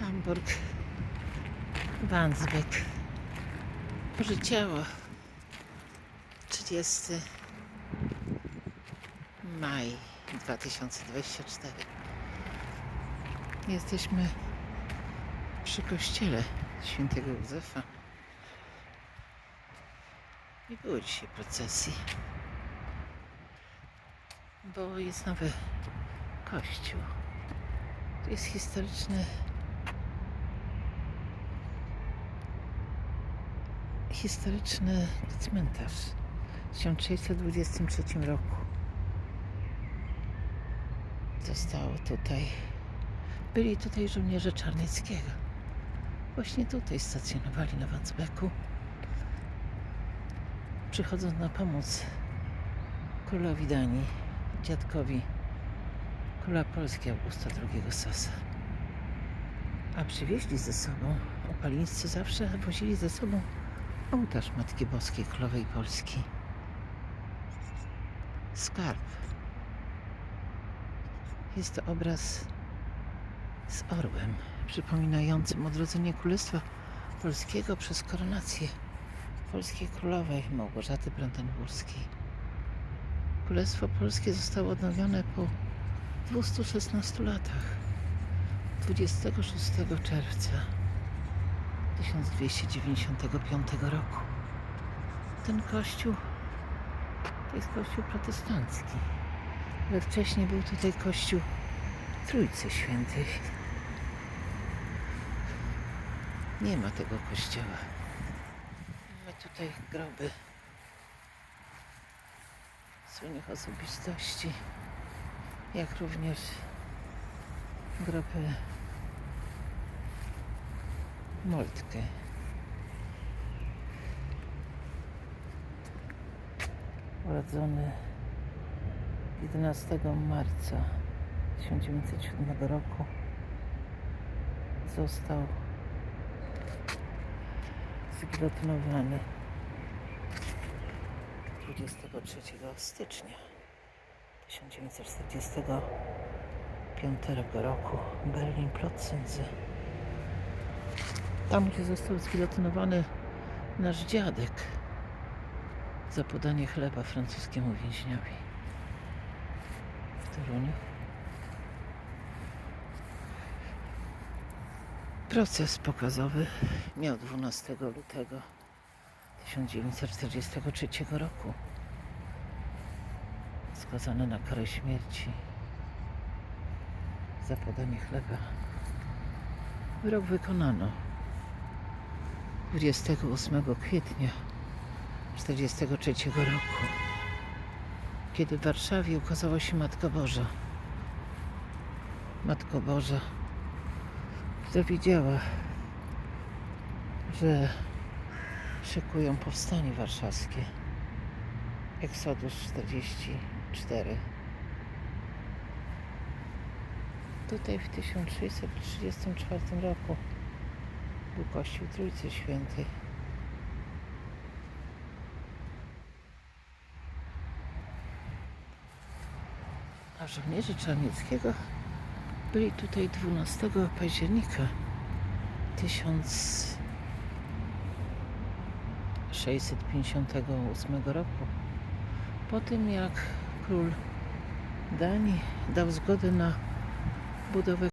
Hamburg, Wandsbek. Może ciało. 30 maj 2024. Jesteśmy przy kościele świętego Józefa. Nie było dzisiaj procesji, bo jest nowy kościół. To jest historyczny historyczny cmentarz w 1623 roku. Zostało tutaj. Byli tutaj żołnierze Czarnieckiego. Właśnie tutaj stacjonowali na Wandsbeku. Przychodząc na pomoc królowi Danii, dziadkowi króla Polski Augusta II Sasa. A przywieźli ze sobą, opalińscy zawsze wozili ze sobą ołtarz Matki Boskiej Królowej Polski. Skarb. Jest to obraz z orłem, przypominającym odrodzenie Królestwa Polskiego przez koronację polskiej królowej Małgorzaty Brandenburskiej. Królestwo Polskie zostało odnowione po 216 latach 26 czerwca 1295 roku. Ten kościół to jest kościół protestancki, ale wcześniej był tutaj kościół Trójcy Świętej. Nie ma tego kościoła. Mamy tutaj groby słynnych osobistości, jak również groby Moltke. Urodzony 11 marca 1907 roku został zgilotynowany 23 stycznia 1945 roku Berlin Plotzenzy. Tam, gdzie został zgilotynowany nasz dziadek za podanie chleba francuskiemu więźniowi w Toruniu. Proces pokazowy miał 12 lutego 1943 roku. Skazany na karę śmierci za podanie chleba. Wyrok wykonano 28 kwietnia 1943 roku, kiedy w Warszawie ukazała się Matka Boża. Matko Boża dowiedziała, że szykują powstanie warszawskie. Eksodus 44. Tutaj w 1634 roku był Kościół Trójcy Świętej. A żołnierze Czarnieckiego byli tutaj 12 października 1658 roku. Po tym jak król Danii dał zgodę na budowę